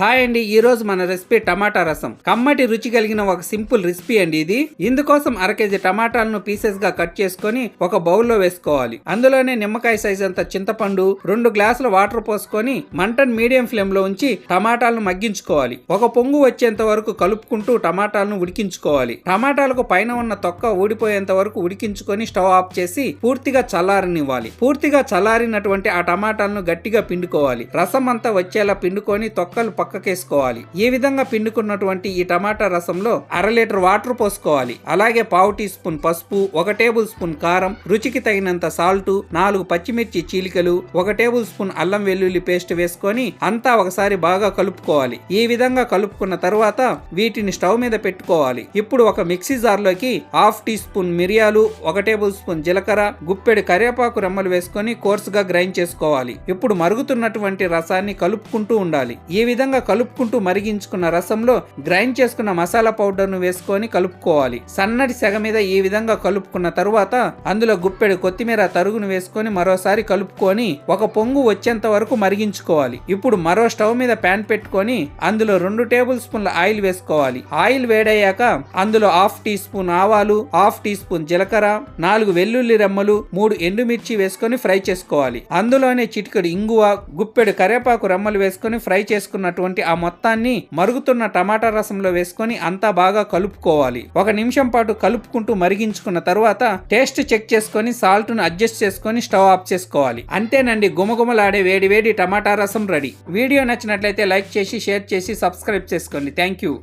Hi అండి ఈ రోజు మన రెసిపీ టమాటా రసం. కమ్మటి రుచి కలిగిన ఒక సింపుల్ రెసిపీ అండి ఇది. ఇందుకోసం అర కేజీ టమాటాలను పీసెస్గా కట్ చేసుకొని ఒక బౌల్లో వేసుకోవాలి. అందులోనే నిమ్మకాయ సైజ్ అంత చింతపండు రెండు గ్లాసుల వాటర్ పోసుకొని మంటను మీడియం ఫ్లేమ్లో ఉంచి టమాటాలను మగ్గించుకోవాలి. ఒక పొంగు వచ్చేంత వరకు కలుపుకుంటూ టమాటాలను ఉడికించుకోవాలి. టమాటాలకు పైన ఉన్న తొక్క ఊడిపోయేంత వరకు ఉడికించుకొని స్టవ్ ఆఫ్ చేసి పూర్తిగా చల్లారనివ్వాలి. పూర్తిగా చల్లారినటువంటి ఆ టమాటాలను గట్టిగా పిండుకోవాలి. రసం అంతా వచ్చేలా పిండుకొని తొక్కలు పక్కకేసుకోవాలి ఈ విధంగా పిండుకున్నటువంటి ఈ టమాటా రసంలో అర లీటర్ వాటర్ పోసుకోవాలి. అలాగే పావు టీ స్పూన్ పసుపు ఒక టేబుల్ స్పూన్ కారం రుచికి తగినంత సాల్ట్ నాలుగు పచ్చిమిర్చి చీలికలు ఒక టేబుల్ స్పూన్ అల్లం వెల్లుల్లి పేస్ట్ వేసుకొని అంతా ఒకసారి బాగా కలుపుకోవాలి. ఈ విధంగా కలుపుకున్న తర్వాత వీటిని స్టవ్ మీద పెట్టుకోవాలి. ఇప్పుడు ఒక మిక్సీ జార్లోకి హాఫ్ టీ స్పూన్ మిరియాలు ఒక టేబుల్ స్పూన్ జీలకర్ర గుప్పెడు కరివేపాకు రెమ్మలు వేసుకొని కోర్సుగా గ్రైండ్ చేసుకోవాలి. ఇప్పుడు మరుగుతున్నటువంటి రసాన్ని కలుపుకుంటూ ఉండాలి. ఈ విధంగా కలుపుకుంటూ మరిగించుకున్న రసంలో గ్రైండ్ చేసుకున్న మసాలా పౌడర్ను వేసుకొని కలుపుకోవాలి. సన్నటి సెగ మీద ఈ విధంగా కలుపుకున్న తరువాత అందులో గుప్పెడు కొత్తిమీర తరుగును వేసుకొని మరోసారి కలుపుకొని ఒక పొంగు వచ్చేంత వరకు మరిగించుకోవాలి. ఇప్పుడు మరో స్టవ్ మీద ప్యాన్ పెట్టుకొని అందులో రెండు టేబుల్ స్పూన్ల ఆయిల్ వేసుకోవాలి. ఆయిల్ వేడయ్యాక అందులో హాఫ్ టీ స్పూన్ ఆవాలు హాఫ్ టీ స్పూన్ జీలకర్ర నాలుగు వెల్లుల్లి రెమ్మలు మూడు ఎండుమిర్చి వేసుకొని ఫ్రై చేసుకోవాలి. అందులోనే చిటికెడు ఇంగువ గుప్పెడు కరివేపాకు రెమ్మలు వేసుకొని ఫ్రై చేసుకున్నటువంటి ఆ మొత్తాన్ని మరుగుతున్న టమాటా రసంలో వేసుకొని అంతా బాగా కలుపుకోవాలి. ఒక నిమిషం పాటు కలుపుకుంటూ మరిగించుకున్న తర్వాత టేస్ట్ చెక్ చేసుకొని సాల్ట్ను అడ్జస్ట్ చేసుకొని స్టవ్ ఆఫ్ చేసుకోవాలి. అంతేనండి గుమగుమలాడే వేడి వేడి టమాటా రసం రెడీ. వీడియో నచ్చినట్లయితే లైక్ చేసి షేర్ చేసి సబ్స్క్రైబ్ చేసుకోండి. Thank you.